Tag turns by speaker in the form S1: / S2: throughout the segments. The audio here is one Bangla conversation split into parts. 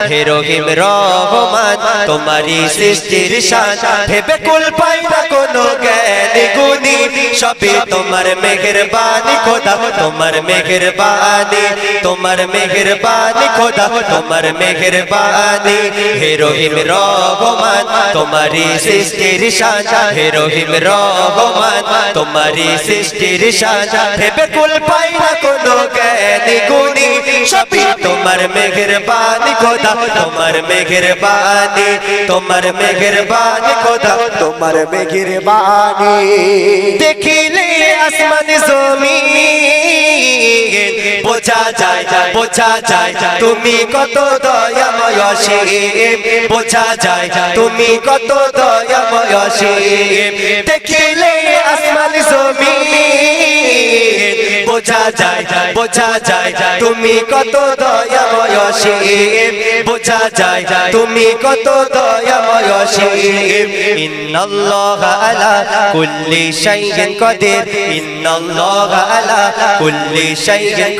S1: হে রহিম রহমান তোমারই সৃষ্টির শান। ভেবে কুল পাই না কোনো সবই তোমার মেহেরবানি, খোদা। তোমার মেহেরবানি তোমার মেহেরবানি, খোদা। তোমার মেহেরবানি, হে রহিম রহমান, তোমারই সৃষ্টির শান। হে রহিম রহমান, তোমারই সৃষ্টির শান। ভেবে কুল পাই না কোনো জ্ঞানী গুণী। সবই তোমার মেহেরবানি, খোদা। তোমার মেহেরবানি তোমার মেহেরবানি, খোদা।
S2: তোমার মেঘের বাণী।
S1: দেখিলে আসমান জমি বোঝা যায় বোঝা যায় তুমি কত দয়াময় অসীম। বোঝা যায় তুমি কত দয়াময় অসীম। দেখিলে আসমান জমিন। বোঝা যায় বোঝা যায়, তুমি কত দয়াময় অসীম বোঝা যায়, তুমি কত দয়াময় অসীম ইন্নাল্লাহ আলা কুল্লি শাইইন আলা কুল্লি শাইইন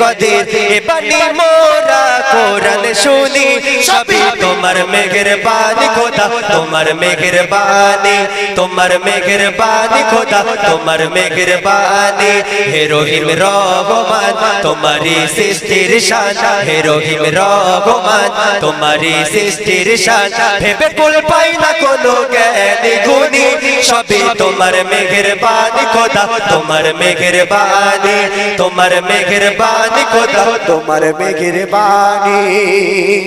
S1: মোরা কোরআন শুনি, সবই তোমার মেহেরবানি খোদা, তোমার মেহেরবানি তোমার মেহেরবানি খোদা, তোমার মেহেরবানি। হে রহিম রহমান তোমারি সৃষ্টির শান। হে রহিম রহমান তোমারি সৃষ্টির শান। ভেবে কুল পাই না কোনো জ্ঞানী গুণী। সবই তোমার মেহেরবানি খোদা, তোমার মেহেরবানি তোমার মেহেরবানি খোদা,
S2: তোমার মেঘের বাণী।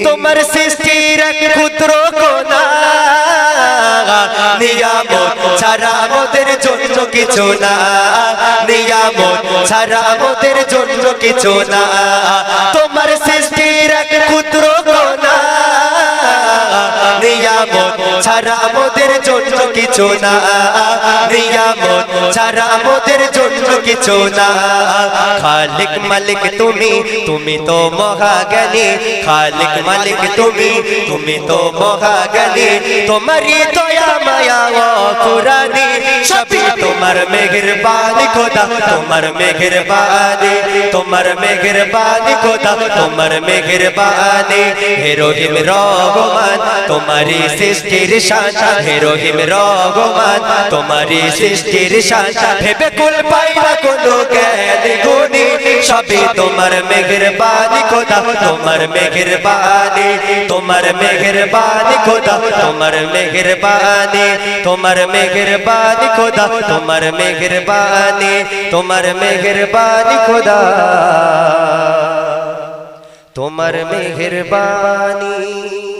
S1: তোমার সৃষ্টির ক্ষুদ্র কোনা নিয়ামত ছাড়া আমাদের জন্য কিছু না। নিয়ামত ছাড়া আমাদের জন্য কিছু না। তোমার সৃষ্টির এক ক্ষুদ্র কোনা নিয়ামত ছাড়া আমাদের জন্য কিছু না। নিয়ামত ছাড়া আমাদের জন্য কিছু না। খালিক মালিক তুমি তুমি তো খালিক মালিক তুমি তুমি তো তোমার মেহেরবানি খোদা, তোমার মেহেরবানি, তোমার খোদা, তোমার মেহেরবানি। হে রহিম রহমান তোমারি সৃষ্টির শান। হে রহিম রহমান তোমারি সৃষ্টির শান। ভেবে কুল পাই না কোনো জ্ঞান গুণী সবই তোমার মেহেরবানি খোদা। তোমার মেহেরবানি তোমার মেহেরবানি খোদা। তোমার মেহেরবানি তোমার মেহেরবানি খোদা। তোমার মেহেরবানি তোমার মেহেরবানি খোদা। তোমার মেহেরবানি